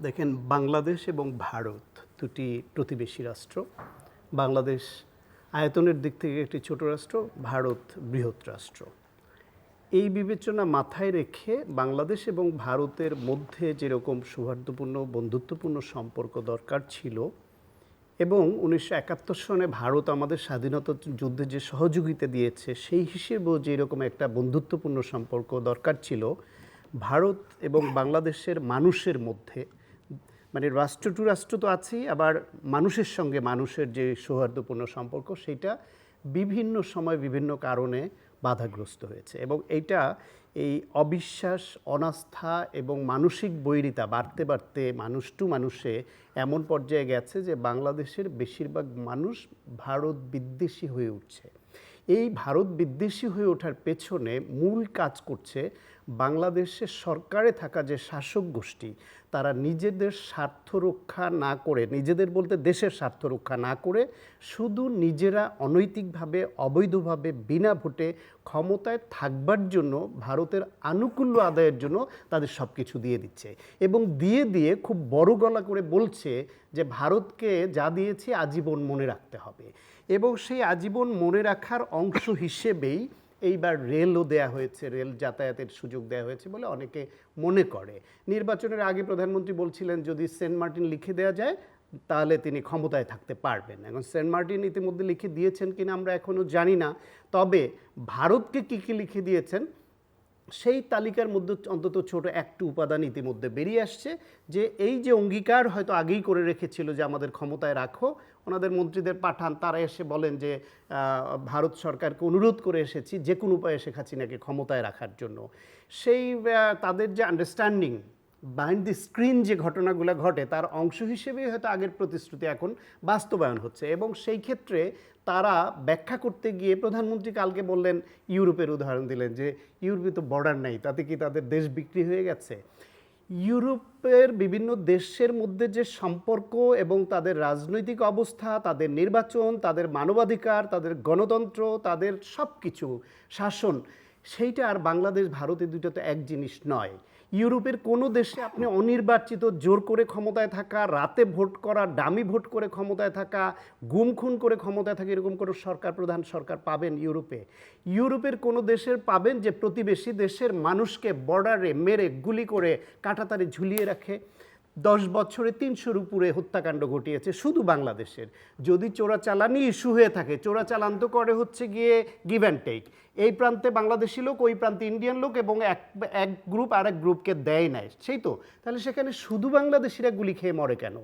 দেখেন বাংলাদেশ এবং ভারত দুটি প্রতিবেশী রাষ্ট্র। বাংলাদেশ আয়তনের দিক থেকে একটি ছোট রাষ্ট্র, ভারত বৃহৎ রাষ্ট্র। এই বিবেচনা মাথায় রেখে বাংলাদেশ এবং ভারতের মধ্যে যেরকম সৌহার্দ্যপূর্ণ, বন্ধুত্বপূর্ণ সম্পর্ক দরকার ছিল এবং উনিশশো একাত্তর সনে ভারত আমাদের স্বাধীনতা যুদ্ধে যে সহযোগিতা দিয়েছে, সেই হিসেবেও যেরকম একটা বন্ধুত্বপূর্ণ সম্পর্ক দরকার ছিল, ভারত এবং বাংলাদেশের মানুষের মধ্যে মানে রাষ্ট্র টু রাষ্ট্র তো আছেই, আবার মানুষের সঙ্গে মানুষের যে সৌহার্দ্যপূর্ণ সম্পর্ক সেটা বিভিন্ন সময় বিভিন্ন কারণে বাধাগ্রস্ত হয়েছে। এবং এইটা এই অবিশ্বাস, অনাস্থা এবং মানসিক বৈরিতা, বাড়তে বাড়তে মানুষ টু মানুষে এমন পর্যায়ে গেছে যে বাংলাদেশের বেশিরভাগ মানুষ ভারত বিদ্বেষী হয়ে উঠছে। এই ভারত বিদ্বেষী হয়ে ওঠার পেছনে মূল কাজ করছে বাংলাদেশের সরকারে থাকা যে শাসক গোষ্ঠী, তারা নিজেদের স্বার্থ রক্ষা না করে, নিজেদের বলতে দেশের স্বার্থ রক্ষা না করে শুধু নিজেরা অনৈতিকভাবে, অবৈধভাবে, বিনা ভোটে ক্ষমতায় থাকবার জন্য, ভারতের আনুকূল্য আদায়ের জন্য তাদের সব কিছু দিয়ে দিচ্ছে এবং দিয়ে দিয়ে খুব বড় গলা করে বলছে যে ভারতকে যা দিয়েছি আজীবন মনে রাখতে হবে। এবং সেই আজীবন মনে রাখার অংশ হিসেবেই এইবার রেলও দেয়া হয়েছে, রেল যাতায়াতের সুযোগ দেয়া হয়েছে বলে অনেকে মনে করে। নির্বাচনের আগে প্রধানমন্ত্রী বলছিলেন, যদি সেন্ট মার্টিন লিখে দেওয়া যায়, তাহলে তিনি ক্ষমতায় থাকতে পারবেন। এখন সেন্ট মার্টিন ইতিমধ্যে লিখে দিয়েছেন কিনা আমরা এখনও জানি না। তবে ভারতকে কী কী লিখে দিয়েছেন সেই তালিকার মধ্যে অন্তত ছোট একটু উপাদান ইতিমধ্যে বেরিয়ে আসছে যে এই যে অঙ্গীকার হয়তো আগেই করে রেখেছিল যে আমাদের ক্ষমতায় রাখো, ওনাদের মন্ত্রীদের পাঠান, তারা এসে বলেন যে ভারত সরকারকে অনুরোধ করে এসেছি যে কোনো উপায়ে শেখ হাসিনাকে ক্ষমতায় রাখার জন্য। সেই তাদের যে আন্ডারস্ট্যান্ডিং বাইন্ড দি স্ক্রিন যে ঘটনাগুলো ঘটে, তার অংশ হিসেবেই হয়তো আগের প্রতিশ্রুতি এখন বাস্তবায়ন হচ্ছে। এবং সেই ক্ষেত্রে তারা ব্যাখ্যা করতে গিয়ে প্রধানমন্ত্রী কালকে বললেন, ইউরোপের উদাহরণ দিলেন যে, ইউরোপে তো বর্ডার নাই, তাতে কি তাদের দেশ বিক্রি হয়ে গেছে? ইউরোপের বিভিন্ন দেশের মধ্যে যে সম্পর্ক এবং তাদের রাজনৈতিক অবস্থা, তাদের নির্বাচন, তাদের মানবাধিকার, তাদের গণতন্ত্র, তাদের সব কিছু শাসন, সেইটা আর বাংলাদেশ ভারতের দুটো তো এক জিনিস নয়। ইউরোপের কোনো দেশে আপনি অনির্বাচিত জোর করে ক্ষমতায় থাকা, রাতে ভোট করা ডামি ভোট করে ক্ষমতায় থাকা, গুম খুন করে ক্ষমতায় থাকা এরকম কোনো সরকার প্রধান সরকার পাবেন ইউরোপে? ইউরোপের কোনো দেশের পাবেন যে প্রতিবেশী দেশের মানুষকে বর্ডারে মেরে, গুলি করে, কাঁটাতারে ঝুলিয়ে রাখে? দশ বছরে তিনশোর উপরে হত্যাকাণ্ড ঘটিয়েছে, শুধু বাংলাদেশের। যদি চোরাচালানি ইস্যু হয়ে থাকে চোরাচালান তো করে হচ্ছে গিয়ে গিভ অ্যান্ড টেক এই প্রান্তে বাংলাদেশি লোক, ওই প্রান্তে ইন্ডিয়ান লোক এবং এক এক গ্রুপ আর এক গ্রুপকে দেয় নাই। সেই তো? তাহলে সেখানে শুধু বাংলাদেশিরা গুলি খেয়ে মরে কেন?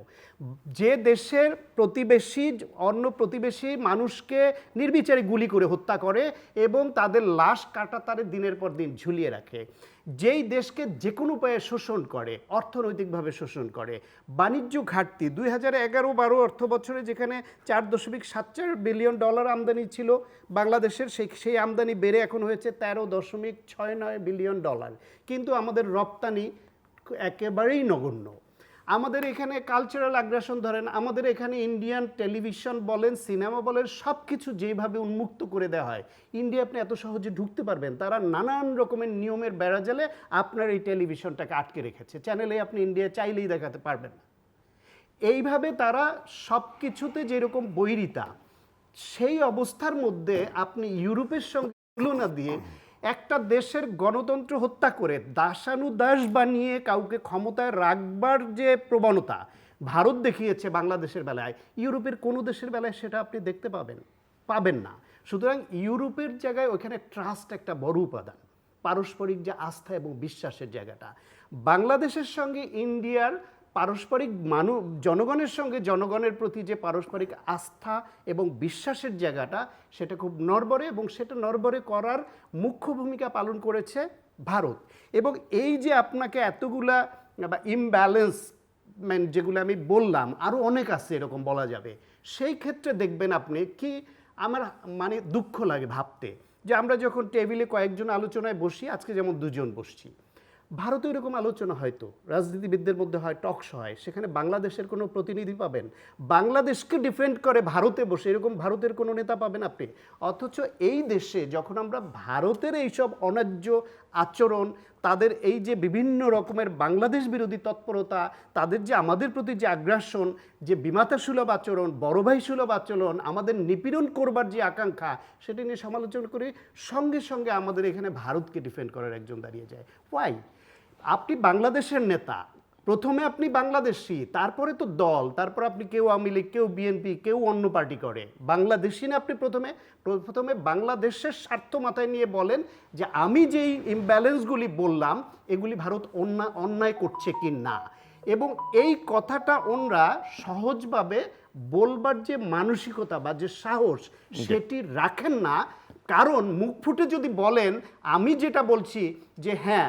যে দেশের প্রতিবেশী, অন্য প্রতিবেশী মানুষকে নির্বিচারে গুলি করে হত্যা করে এবং তাদের লাশ কাটা তারে দিনের পর দিন ঝুলিয়ে রাখে। যেই দেশকে যে কোনো উপায়ে শোষণ করে, অর্থনৈতিকভাবে শোষণ করে, বাণিজ্য ঘাটতি, দুই হাজার এগারো বারো অর্থ বছরে যেখানে চার দশমিক সাত চার বিলিয়ন ডলার আমদানি ছিল, বাংলাদেশের সেই সেই আমদানি বেড়ে এখন হয়েছে তেরো দশমিক ছয় নয় বিলিয়ন ডলার। কিন্তু আমাদের রপ্তানি একেবারেই নগণ্য। আমাদের এখানে কালচারাল আগ্রাসন ধরেন, আমাদের এখানে ইন্ডিয়ান টেলিভিশন বলেন সিনেমা বলেন সব কিছু যেভাবে উন্মুক্ত করে দেওয়া হয় ইন্ডিয়া আপনি এত সহজে ঢুকতে পারবেন, তারা নানান রকমের নিয়মের বেড়াজালে আপনার এই টেলিভিশনটাকে আটকে রেখেছে। চ্যানেলে আপনি ইন্ডিয়া চাইলেই দেখাতে পারবেন না। এইভাবে তারা সব কিছুতে যেরকম বৈরিতা, সেই অবস্থার মধ্যে আপনি ইউরোপের সঙ্গে তুলনা দিয়ে একটা দেশের গণতন্ত্র হত্যা করে দাসানুদাস বানিয়ে কাউকে ক্ষমতায় রাখবার যে প্রবণতা ভারত দেখিয়েছে বাংলাদেশের বেলায়, ইউরোপের কোনো দেশের বেলায় সেটা আপনি দেখতে পাবেন পাবেন না। সুতরাং ইউরোপের জায়গায় ওখানে ট্রাস্ট একটা বড় উপাদান, পারস্পরিক যে আস্থা এবং বিশ্বাসের জায়গাটা। বাংলাদেশের সঙ্গে ইন্ডিয়ার পারস্পরিক মানু, জনগণের সঙ্গে জনগণের প্রতি যে পারস্পরিক আস্থা এবং বিশ্বাসের জায়গাটা, সেটা খুব নরবরে এবং সেটা নরবরে করার মুখ্য ভূমিকা পালন করেছে ভারত। এবং এই যে আপনাকে এতগুলা বা ইমব্যালেন্স মানে যেগুলো আমি বললাম আরও অনেক আছে এরকম বলা যাবে। সেই ক্ষেত্রে দেখবেন আপনি কি আমার মানে দুঃখ লাগে ভাবতে। যে আমরা যখন টেবিলে কয়েকজন আলোচনায় বসি, আজকে যেমন দুজন বসছি। ভারতে এরকম আলোচনা হয়তো, রাজনীতিবিদদের মধ্যে হয় টকশো হয়, সেখানে বাংলাদেশের কোনো প্রতিনিধি পাবেন। বাংলাদেশকে ডিফেন্ড করে ভারতে বসে, এরকম ভারতের কোনো নেতা পাবেন আপনি। অথচ এই দেশে যখন আমরা ভারতের এইসব অন্যায্য আচরণ, তাদের এই যে বিভিন্ন রকমের বাংলাদেশ বিরোধী তৎপরতা, তাদের যে আমাদের প্রতি যে আগ্রাসন, যে বিমাতা সুলভ আচরণ, বড় ভাই সুলভ আচরণ, আমাদের নিপীড়ন করবার যে আকাঙ্ক্ষা, সেটা নিয়ে সমালোচনা করে সঙ্গে সঙ্গে আমাদের এখানে ভারতকে ডিফেন্ড করার একজন দাঁড়িয়ে যায়। ওয়াই আপনি বাংলাদেশের নেতা প্রথমে আপনি বাংলাদেশি তারপরে তো দল তারপর আপনি কেউ আওয়ামী লীগ কেউ বিএনপি কেউ অন্য পার্টি করে। বাংলাদেশি না আপনি প্রথমে প্রথমে বাংলাদেশের স্বার্থ মাথায় নিয়ে বলেন যে আমি যেই ইমব্যালেন্সগুলি বললাম এগুলি ভারত অন্যায় অন্যায় করছে কি না? এবং এই কথাটা ওনরা সহজভাবে বলবার যে মানসিকতা বা যে সাহস সেটি রাখেন না। কারণ মুখ ফুটে যদি বলেন আমি যেটা বলছি যে হ্যাঁ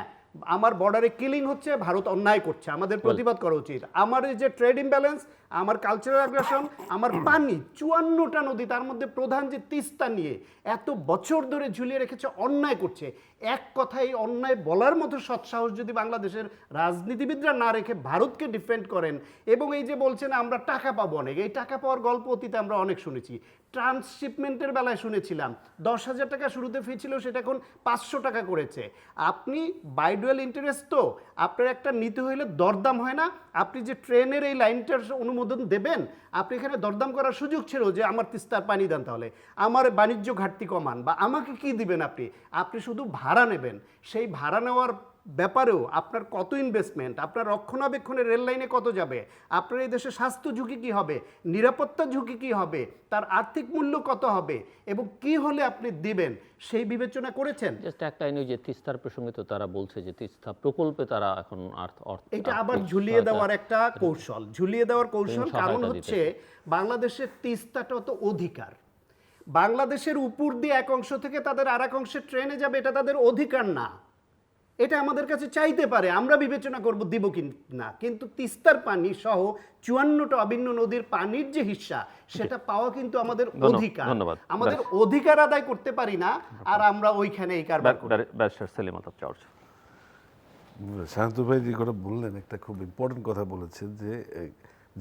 আমার বর্ডারে কিলিং হচ্ছে ভারত অন্যায় করছে। আমাদের প্রতিবাদ করা উচিত। আমার এই যে ট্রেড ইমব্যালেন্স আমার কালচারাল আগ্রাসন আমার পানি চুয়ান্নটা নদী তার মধ্যে প্রধান যে তিস্তা নিয়ে এত বছর ধরে ঝুলিয়ে রেখেছে অন্যায় করছে। এক কথায় অন্যায় বলার মতো সৎসাহস যদি বাংলাদেশের রাজনীতিবিদরা না রেখে ভারতকে ডিফেন্ড করেন এবং এই যে বলছেন আমরা টাকা পাবো অনেক এই টাকা পাওয়ার গল্প অতীতে আমরা অনেক শুনেছি। ট্রান্সশিপমেন্টের বেলায় শুনেছিলাম। দশ হাজার টাকা শুরুতে ফি ছিল, সেটা এখন পাঁচশো টাকা করেছে। আপনি বাইডুয়াল ইন্টারেস্ট তো, আপনার একটা নিতে হইলে দরদাম হয় না। আপনি যে ট্রেনের এই লাইনটার অনুমোদন দেবেন, আপনি এখানে দরদাম করার সুযোগ ছিল যে আমার তিস্তার পানি দেন তাহলে। আমার বাণিজ্য ঘাটতি কমান, বা আমাকে কি দিবেন আপনি? আপনি শুধু ভাড়া নেবেন। সেই ভাড়া নেওয়ার ব্যাপারেও আপনার কত ইনভেস্টমেন্ট আপনার রক্ষণাবেক্ষণের রেল লাইনে কত যাবে আপনার এই দেশে স্বাস্থ্য ঝুঁকি কী হবে নিরাপত্তা ঝুঁকি কী হবে তার আর্থিক মূল্য কত হবে এবং কি হলে আপনি দিবেন সেই বিবেচনা করেছেন? জাস্ট একটা যে তিস্তার প্রসঙ্গে তো তারা বলছে যে তিস্তা প্রকল্পে তারা এখন অর্থ এটা আবার ঝুলিয়ে দেওয়ার একটা কৌশল। ঝুলিয়ে দেওয়ার কৌশল কারণ হচ্ছে বাংলাদেশের তিস্তাটা তো অধিকার। বাংলাদেশের উপর দিয়ে এক অংশ থেকে তাদের আর এক অংশে ট্রেনে যাবে এটা তাদের অধিকার না। এটা আমাদের কাছে চাইতে পারে আমরা বিবেচনা করব দিব কি না। কিন্তু তিস্তার পানি সহ চুয়ান্নটা অভিন্ন নদীর পানির যে হিস্সা সেটা পাওয়া কিন্তু আমাদের অধিকার। ধন্যবাদ। আমাদের অধিকার আদায় করতে পারি না আর আমরা ওইখানে এই কারবার করি। শান্ত ভাই যে কথা বললেন একটা খুব ইম্পর্টেন্ট কথা বলেছেন যে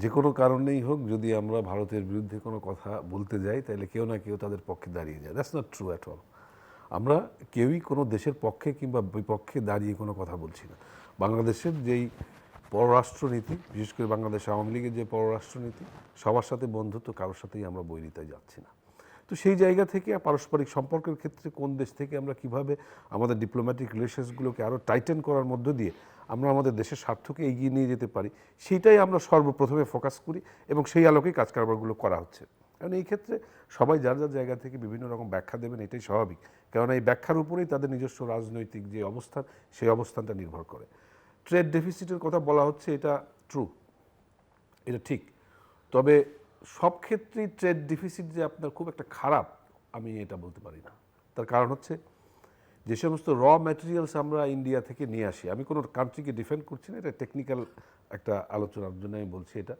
যে কোনো কারণেই হোক যদি আমরা ভারতের বিরুদ্ধে কোনো কথা বলতে যাই তাহলে কেউ না কেউ তাদের পক্ষে দাঁড়িয়ে যায়। That's not true at all আমরা কেউই কোনো দেশের পক্ষে কিংবা বিপক্ষে দাঁড়িয়ে কোনো কথা বলছি না। বাংলাদেশের যেই পররাষ্ট্রনীতি, বিশেষ করে বাংলাদেশ আওয়ামী লীগের যে পররাষ্ট্রনীতি, সবার সাথে বন্ধুত্ব, কারোর সাথেই আমরা বৈরিতায় যাচ্ছি না। তো সেই জায়গা থেকে পারস্পরিক সম্পর্কের ক্ষেত্রে কোন দেশ থেকে আমরা কীভাবে আমাদের ডিপ্লোম্যাটিক রিলেশনসগুলোকে আরও টাইটেন করার মধ্য দিয়ে আমরা আমাদের দেশের স্বার্থকে এগিয়ে নিয়ে যেতে পারি, সেটাই আমরা সর্বপ্রথমে ফোকাস করি এবং সেই আলোকেই কাজ কারবারগুলো করা হচ্ছে। কারণ এই ক্ষেত্রে সবাই যার যার জায়গা থেকে বিভিন্ন রকম ব্যাখ্যা দেবেন, এটাই স্বাভাবিক। কেননা এই ব্যাখ্যার উপরেই তাদের নিজস্ব রাজনৈতিক যে অবস্থান, সেই অবস্থানটা নির্ভর করে। ট্রেড ডেফিসিটের কথা বলা হচ্ছে, এটা ট্রু এটা ঠিক। তবে সব ক্ষেত্রেই ট্রেড ডিফিসিট যে আপনার খুব একটা খারাপ, আমি এটা বলতে পারি না। তার কারণ হচ্ছে, যে সমস্ত র ম্যাটেরিয়ালস আমরা ইন্ডিয়া থেকে নিয়ে আসি, আমি কোনো কান্ট্রিকে ডিফেন্ড করছি না, এটা টেকনিক্যাল একটা আলোচনার জন্য আমি বলছি এটা।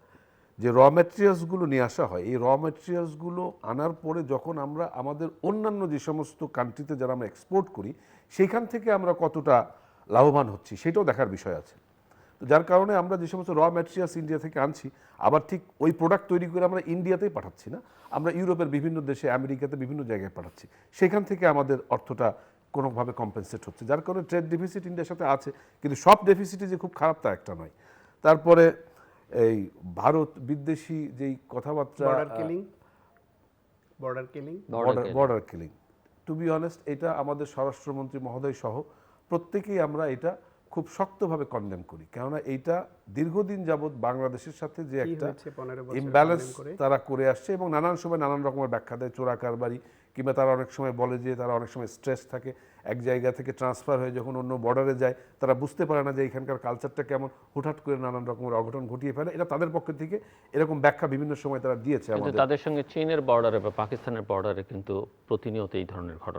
যে র ম্যাটেরিয়ালসগুলো নিয়ে আসা হয়, এই র ম্যাটেরিয়ালসগুলো আনার পরে যখন আমরা আমাদের অন্যান্য যে সমস্ত কান্ট্রিতে যারা আমরা এক্সপোর্ট করি, সেইখান থেকে আমরা কতটা লাভবান হচ্ছি সেটাও দেখার বিষয় আছে। তো যার কারণে আমরা যে সমস্ত র ম্যাটেরিয়ালস ইন্ডিয়া থেকে আনছি, আবার ঠিক ওই প্রোডাক্ট তৈরি করে আমরা ইন্ডিয়াতেই পাঠাচ্ছি না, আমরা ইউরোপের বিভিন্ন দেশে, আমেরিকাতে বিভিন্ন জায়গায় পাঠাচ্ছি। সেখান থেকে আমাদের অর্থটা কোনোভাবে কম্পেনসেট হচ্ছে। যার কারণে ট্রেড ডেফিসিট ইন্ডিয়ার সাথে আছে, কিন্তু সব ডেফিসিটই যে খুব খারাপ তা একটা নয়। তারপরে এই ভারত বিদ্বেষী যেই কথাবার্তা border killing border killing border killing to be honest এটা আমাদের স্বরাষ্ট্রমন্ত্রী মহোদয় সহ প্রত্যেকেই আমরা এটা খুব শক্তভাবে কন্ডেম করি। কেননা এইটা দীর্ঘদিন যাবৎ বাংলাদেশের সাথে যে একটা হয়েছে? 15 বছর ইমব্যালেন্স করে? তারা করে আসছে এবং নানান সময় নানান রকমের ব্যাখ্যা দেয় চোরা কারবারি কিংবা তারা অনেক সময় বলে যে তারা অনেক সময় স্ট্রেস থাকে এক জায়গা থেকে ট্রান্সফার হয়ে যখন অন্য বর্ডারে যায় তারা বুঝতে পারে না যে এখানকার কালচারটা কেমন হুটহাট করে নানান রকমের অঘটন ঘটিয়ে ফেলে। এটা তাদের পক্ষ থেকে এরকম ব্যাখ্যা বিভিন্ন সময় তারা দিয়েছে তাদের সঙ্গে চীনের বর্ডারে বা পাকিস্তানের বর্ডারে কিন্তু প্রতিনিয়ত এই ধরনের ঘটনা